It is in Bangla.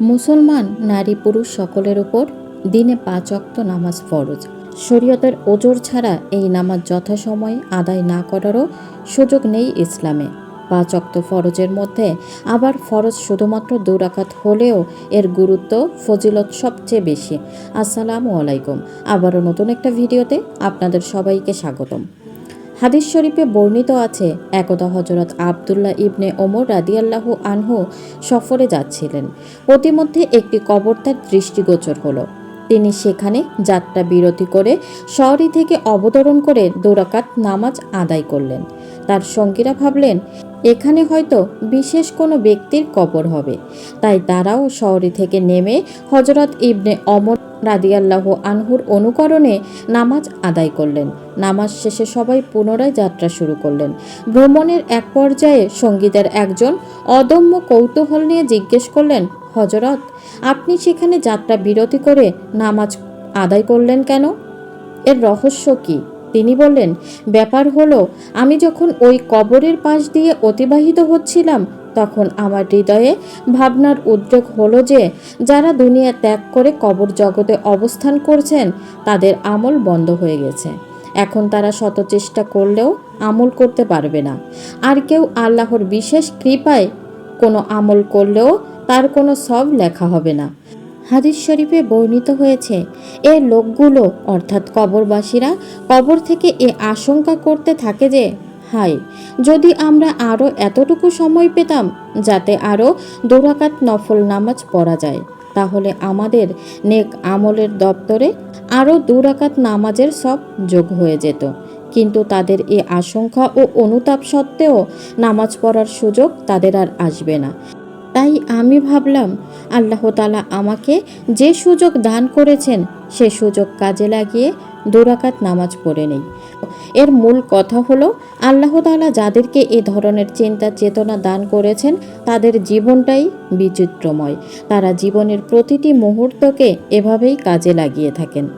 মুসলমান, নারী, পুরুষ সকলের উপর দিনে পাঁচ অক্ত নামাজ ফরজ। শরীয়তের ওজোর ছাড়া এই নামাজ যথাসময়ে আদায় না করারও সুযোগ নেই ইসলামে। পাঁচ অক্ত ফরজের মধ্যে আবার ফরজ শুধুমাত্র দুরাকাত হলেও এর গুরুত্ব, ফজিলত সবচেয়ে বেশি। আসসালামু আলাইকুম। আবারও নতুন একটা ভিডিওতে আপনাদের সবাইকে স্বাগতম। হাদিস শরীফে বর্ণিত আছে, একদা হজরত আবদুল্লাহ ইবনে ওমর রাদিয়াল্লাহু আনহু সফরে যাচ্ছিলেন। প্রতিমধ্যে একটি কবর তার দৃষ্টিগোচর হলো। তিনি সেখানে যাত্রা বিরতি করে শহরি থেকে অবতরণ করে দোরাকাত নামাজ আদায় করলেন। তার সঙ্গীরা ভাবলেন, এখানে হয়তো বিশেষ কোনো ব্যক্তির কবর হবে। তাই তারাও শহরি থেকে নেমে হজরত ইবনে অমর রাদিয়াল্লাহ আনহুর অনুকরণে নামাজ আদায় করলেন। নামাজ শেষে সবাই পুনরায় যাত্রা শুরু করলেন। ভ্রমণের এক পর্যায়ে সঙ্গীতের একজন অদম্য কৌতূহল নিয়ে জিজ্ঞেস করলেন হজরত আপনি সেখানে যাত্রা বিরতি করে নামাজ আদায় করলেন কেন? এর রহস্য কি? তিনি বললেন, ব্যাপার হলো, আমি যখন ওই কবরের পাশ দিয়ে অতিবাহিত হচ্ছিলাম তখন আমার হৃদয়ে ভাবনার উদ্রেক হলো যে, যারা দুনিয়া ত্যাগ করে কবর জগতে অবস্থান করছেন, তাদের আমল বন্ধ হয়ে গেছে। এখন তারা শত চেষ্টা করলেও আমল করতে পারবে না। আর কেউ আল্লাহর বিশেষ কৃপায় কোনো আমল করলেও তার কোনো সব লেখা হবে না। হাদিস শরীফে বর্ণিত হয়েছে, এ লোকগুলো, অর্থাৎ কবরবাসীরা, কবর থেকে এ আশঙ্কা করতে থাকে যে হাই যদি আমরা আরও এতটুকু সময় পেতাম যাতে আরও দুরাকাত নফল নামাজ পড়া যায়, তাহলে আমাদের নেক আমলের দপ্তরে আরও দুরাকাত নামাজের সব যোগ হয়ে যেত। কিন্তু তাদের এ আশঙ্কা ও অনুতাপ সত্ত্বেও নামাজ পড়ার সুযোগ তাদের আর আসবে না। তাই আমি ভাবলাম, আল্লাহ তালা আমাকে যে সুযোগ দান করেছেন, সে সুযোগ কাজে লাগিয়ে দুরাকাত নামাজ পড়ে নেই। এর মূল কথা হল, আল্লাহ তালা যাদেরকে এ ধরনের চিন্তা, চেতনা দান করেছেন, তাদের জীবনটাই বিচিত্রময়। তারা জীবনের প্রতিটি মুহূর্তকে এভাবেই কাজে লাগিয়ে থাকেন।